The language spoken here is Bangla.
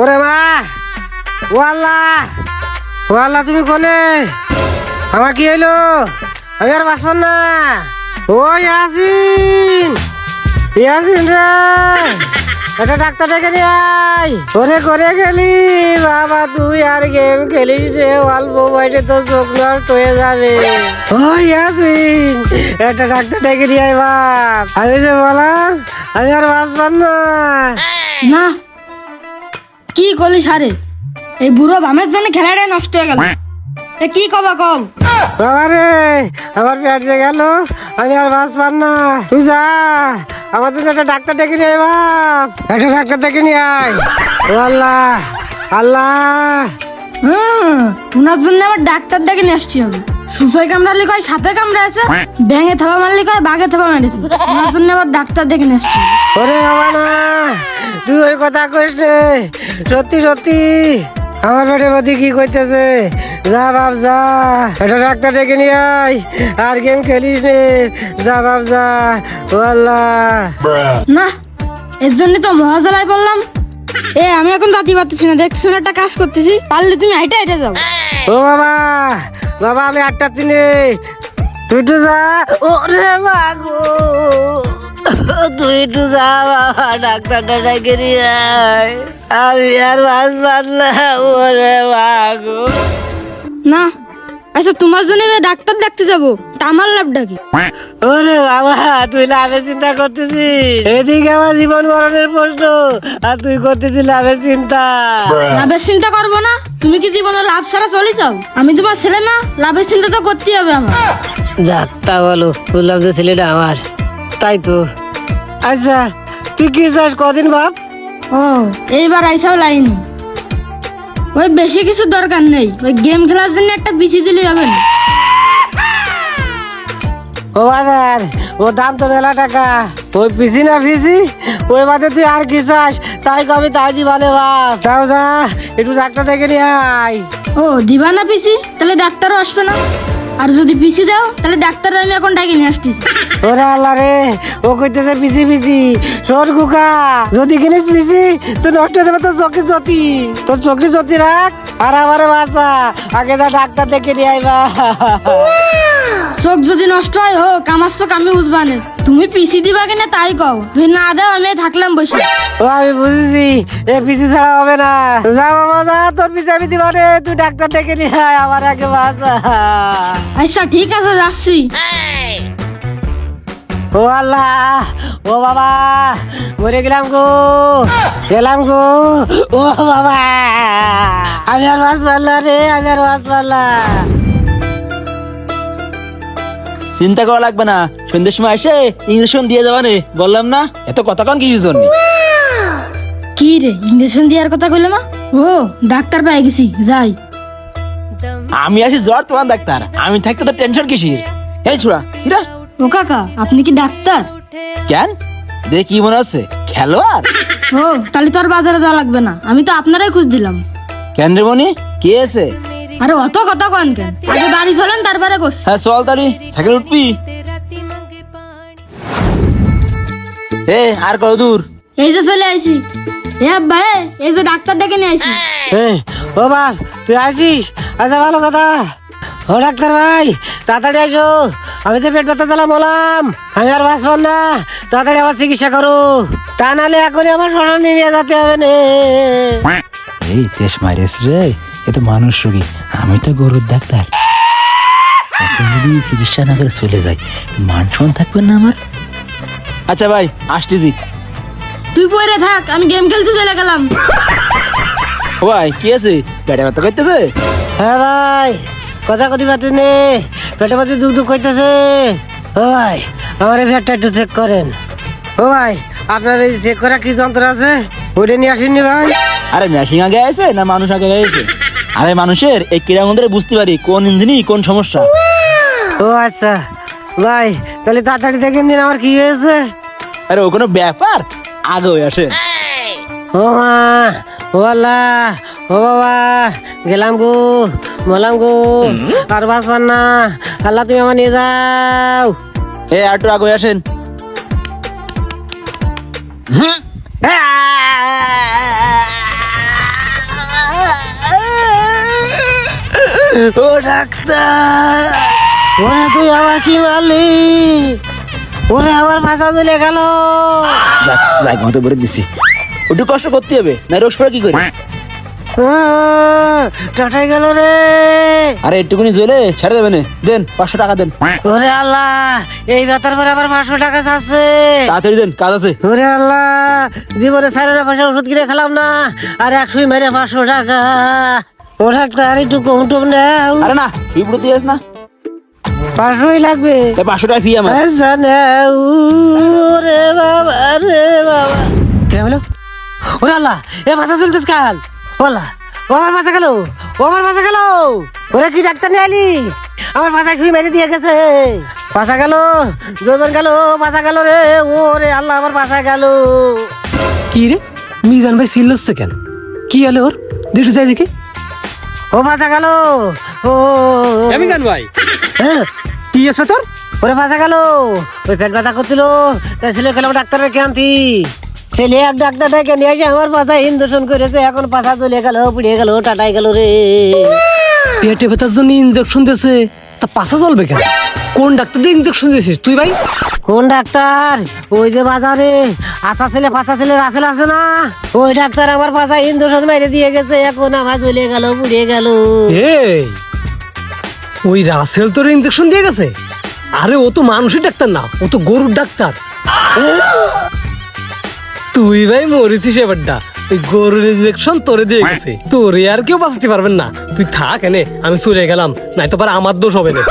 ওরে মা ও আল্লাহ ও আল্লাহ, তুমি কোনে? আমার কি হইল? আমি আর বাঁচব না। ও ইয়াসিন ইয়াসিন রে এটা ডাক্তার ডেকে নিয়ে আয়। ওরে করে গেলি, বাবা, তুই আর গেম খেলিস রে অল্প বয়সে তো চোখ নষ্ট হয়ে যাবে। ও ইয়াসিন, একটা ডাক্তার ডেকে নিয়ে আয়, বাপ। আমি যে বললাম, আমি আর বাঁচবার না। না কি করলি সারে? এই বুড়ো বামের জন্য খেলাটাই নষ্ট হয়ে গেল। এ কি কবা কব বাবা রে আমার পেট যে গেল আমি আর বাঁচবার না। তুই যা আমার জন্য একটা ডাক্তার ডেকে নিয়ে আয় বাপ। একটা ডাক্তার ডেকে নিয়ে আয়। ও আল্লাহ আল্লাহ। হুম ওনার জন্য আবার ডাক্তার ডেকে নিয়ে আসছি হবে সুসই কামড়ালি কয় সাপে কামড়াছে ব্যাঙে থাবা মারলি কয় বাঘে থাবা মারিছে। ওনার জন্য আবার ডাক্তার ডেকে নিয়ে ওরে বাবা না তুই ওই কথা কইস রে সত্যি সত্যি। আমার পেটের মধ্যে কি কইতেছে? যা বাপ যা। একটা ডাক্তার ডেকে নিয়ে আয়। আর গেম খেলিস নে। যা বাপ যা। ও আল্লাহ। না এর জন্য তো মহাজালায় পড়লাম। এ আমি এখন দাঁতি পারতেছি না। দেখছি না একটা কাজ করতেছি? পারলে তুমি হাইটে হাইটে যাও। ও বাবা বাবা আমি আটটা দিনে তুই তো যা। ও রে মাগো তুই একটু যা বাবা ডাক্তারটা ডেকে নিয়ে আয়। আমি আর বাঁচবার না ওরে মাগো না আচ্ছা তোমার জন্য ডাক্তার দেখতে যাব। তা আমার লাভটা কি? ওরে বাবা তুই লাভের চিন্তা করতেছিস। এদিকে আমার জীবন মরণের প্রশ্ন আর তুই করতেছিস লাভের চিন্তা। লাভের চিন্তা করব না? তুমি কি জীবনে লাভ ছাড়া চলে যাও? আমি তোমার ছেলে না লাভের চিন্তা তো করতেই হবে আমার। যাত্রা বলো বুঝলাম যে ছেলেটা আমার। তাই তো। আচ্ছা তুই কি চাস কদিন বাপ? ও এইবার আইসাও লাইন। ওই বেশি কিছু দরকার নেই। ওই গেম খেলার জন্য একটা পিসি দিলেই হবে না। ও বাজার ও দাম তো মেলা টাকা। ওই পিসি না পিসি ওই বাদে তুই আর কি চাস? তাই কবি তাই দিবানে বাপ। তাও যা একটু ডাক্তার দেখে নিয়ে আয়। ও দিবা না পিসি? তাহলে ডাক্তারও আসবে না। আর যদি পিসি দাও তাহলে ডাক্তার আমি এখন ডাকি নিয়ে আসতেছি ওরে আল্লাহ রে ও কইতেছে পিসি পিসি সর কুকা যদি কিনিস পিসি তো নষ্ট হয়ে যাবে তোর চকি জ্যোতি তোর চকি জ্যোতি রাখ আর আমারে বাঁচা। আগে যা ডাক্তার দেখে নিয়ে আইবা চোখ যদি নষ্ট হয় হোক আমার চোখ আমি বুঝবানে তুমি পিসি দিবা কিনা তাই কও। তুই না দাও আমি থাকলাম বসে। ও আমি বুঝেছি। এ পিসি ছাড়া হবে না। যা বাবা যা তোর পিসি আমি দিবা রে তুই ডাক্তার ডেকে নিয়ে আয় আমার আগে বাঁচা আচ্ছা ঠিক আছে যাচ্ছি। ও আল্লাহ ও বাবা মরে গেলাম গো। গেলাম গো। ও বাবা আমি আর মাছ পারলাম রে আমি আর মাছ পারলাম চিন্তা করা লাগবে না। সন্ধ্যের সময় এসে ইঞ্জেকশন দিয়ে যাবা নে। বললাম না এত কথা কন কিসের জন্য? কি রে ইঞ্জেকশন দেওয়ার কথা কইলে মা? ও ডাক্তার পেয়ে গেছি যাই। আমি আছি জ্বর তোমার ডাক্তার। আমি থাকতে তো টেনশন কিসির? এই ছোড়া হিরা ও কাকা আপনি কি ডাক্তার? কেন? দেখে কি মনে হচ্ছে খেলোয়াড়? ও তাহলে তো আর বাজারে যাওয়া লাগবে না। আমি তো আপনারাই খুঁজ দিলাম। কেন রে মনি? কে আছে? আরে অত কথা কন কেন? আগে বাড়ি চলেন তারপরে গোস হ্যাঁ চল তালি সাইকেল উঠবি? এ আর কত দূর? এই যে চলে আইছি। এ আব্বা এ, এই যে ডাক্তার ডেকে নিয়ে আইছি। এই, ও বাপ তুই আসিস আচ্ছা ভালো কথা। ও ডাক্তার ভাই তাড়াতাড়ি আসো আমি তো পেট ব্যথা চালাম বললাম আমি আর বাঁচব না। তাড়াতাড়ি আমার চিকিৎসা করো। তা নাহলে এখনই আমার শরণ নিয়ে যেতে হবে না। এই দেশ মারিস রে। এ তো মানুষ রোগী। আমি তো গরুর ডাক্তার। এখন যদি চিকিৎসা না করে চলে যাই মান সম্মান থাকবে না আমার? আচ্ছা ভাই আসতেছি। তুই পরে থাক আমি গেম খেলতে চলে গেলাম। ও ভাই কি আছে? পেটে ব্যথা করতেছে? হ্যাঁ ভাই কথা কথি পাচ্ছি নে পেটে মধ্যে দুধ দুধ করতেছে। ও ভাই আমার এই পেটটা একটু চেক করেন। ও ভাই আপনার এই চেক করা কি যন্ত্র আছে? ওইটা নিয়ে আসেননি ভাই? আরে মেশিন আগে আছে না মানুষ আগে আছে আরে মানুষের এই ক্রীড়া মন্দিরে বুঝতে পারি কোন ইঞ্জিনই কোন সমস্যা। ও আচ্ছা। ভাই তাহলে তাড়াতাড়ি দেখেন দিন আমার কি হয়েছে। আরে ও কোনো ব্যাপার? আগে হয়ে আসে। ও মা ও আল্লাহ ও বাবা গেলাম গো মলাম গো। আর বাঁচবার না। আল্লাহ তুমি আমার নিয়ে যাও। এ আটু আগে হয়ে আসেন। হুম, ও ডাক্তার ওরে তুই আমার কি মারলি? ওরে আমার মাথা তুলে গেল। যাক যাই ঘুমাতে বলে দিছি। একটু কষ্ট করতে হবে না রোজ করে কি করি? টাটাই গেল রে। আরে একটুকুনি জ্বলে ছেড়ে দেবে না। দেন পাঁচশো টাকা দেন। ওরে আল্লাহ এই বেতার পরে আবার পাঁচশো টাকা চাচ্ছে তাড়াতাড়ি দেন কাজ আছে। ওরে আল্লাহ জীবনে সাড়ে পয়সা ওষুধ কিনে খেলাম না আর একশোই মেরে পাঁচশো টাকা। ও ডাক্তার একটু কম টম নেও। আরে না শুই পুরো দিয়ে আস না। পাঁচশোই লাগবে। পাঁচশো টাকা ফি আমার। আচ্ছা নেও রে বাবা রে বাবা। কে বলো ওরে আল্লাহ এ মাথা চলতে কাল। ওলা ও আমার মাথা গেল ও আমার মাথা গেল। ওরে কি ডাক্তার নিয়ে আলি আমার মাথায় শুই মেরে দিয়ে গেছে। পাশা গেল জৈবন গেল পাশা গেল রে ও রে আল্লাহ আমার পাশা গেল। কি রে? মিজান ভাই সিল্লসছে কেন? কি হলো ওর? দুটো চাই দেখি। ও পাশা গেল। ও মিজান ভাই। হ্যাঁ, কি আছে তোর? ওরে পাশা গেল। ওই পেট ব্যথা করছিল। তাই ছেলে খেলাম ডাক্তারের ক্যান্তি ছেলে এক ডাক্তার ডেকে নিয়ে এসে আমার পাশা ইন্দুষণ করেছে। এখন পাশা চলে গেল পুড়িয়ে গেল টাটাই গেল রে। পেটে ব্যথার জন্য ইনজেকশন দিয়েছে। তা পাশা চলবে কেন? কোন ডাক্তার দিয়ে ইনজেকশন দিয়েছিস? তুই ভাই? কোন ডাক্তার? ওই যে বাজারে আশা ছেলে পাশা ছেলে রাসেল আছে না? ওই ডাক্তার আমার পাশা ইন্দুষণ মেরে দিয়ে গেছে, এখন আমার চলে গেল পুড়িয়ে গেল। ওই রাসেল তোর ইনজেকশন দিয়ে গেছে? আরে, ও তো মানুষের ডাক্তার না, ও তো গরুর ডাক্তার। তুই ভাই মরেছিস এবারটা। ওই গরুর ইনজেকশন তোরে দিয়ে গেছে। তোরে আর কেউ বাঁচাতে পারবেন না। তুই থাক এনে, আমি চলে গেলাম নাই তো পারে আমার দোষ হবে না।